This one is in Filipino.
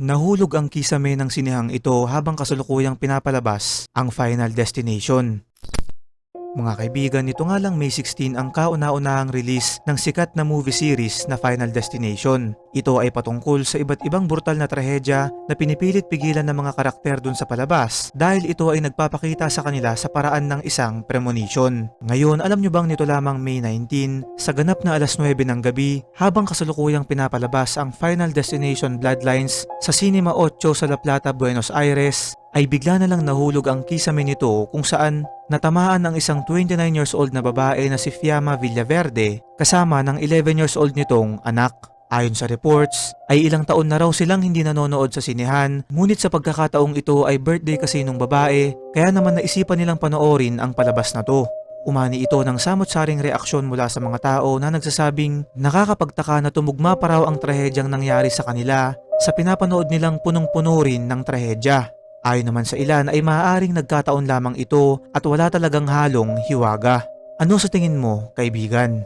Nahulog ang kisame ng sinihang ito habang kasalukuyang pinapalabas ang Final Destination. Mga kaibigan, ito nga lang May 16 ang kauna-unahang release ng sikat na movie series na Final Destination. Ito ay patungkol sa iba't ibang brutal na trahedya na pinipilit pigilan ng mga karakter dun sa palabas dahil ito ay nagpapakita sa kanila sa paraan ng isang premonition. Ngayon, alam nyo bang nito lamang May 19, sa ganap na alas 9 ng gabi, habang kasalukuyang pinapalabas ang Final Destination Bloodlines sa Cinema 8 sa La Plata, Buenos Aires, ay bigla na lang nahulog ang kisame nito kung saan natamaan ang isang 29 years old na babae na si Fiamma Villaverde kasama ng 11 years old nitong anak. Ayon sa reports, ay ilang taon na raw silang hindi nanonood sa sinehan, ngunit sa pagkakataong ito ay birthday kasi nung babae, kaya naman naisipan nilang panoorin ang palabas na to. Umani ito ng samot-saring reaksyon mula sa mga tao na nagsasabing nakakapagtaka na tumugma pa raw ang trahedyang nangyari sa kanila sa pinapanood nilang punong-puno rin ng trahedya. Ayon naman sa ilan ay maaaring nagkataon lamang ito at wala talagang halong hiwaga. Ano sa tingin mo, kaibigan?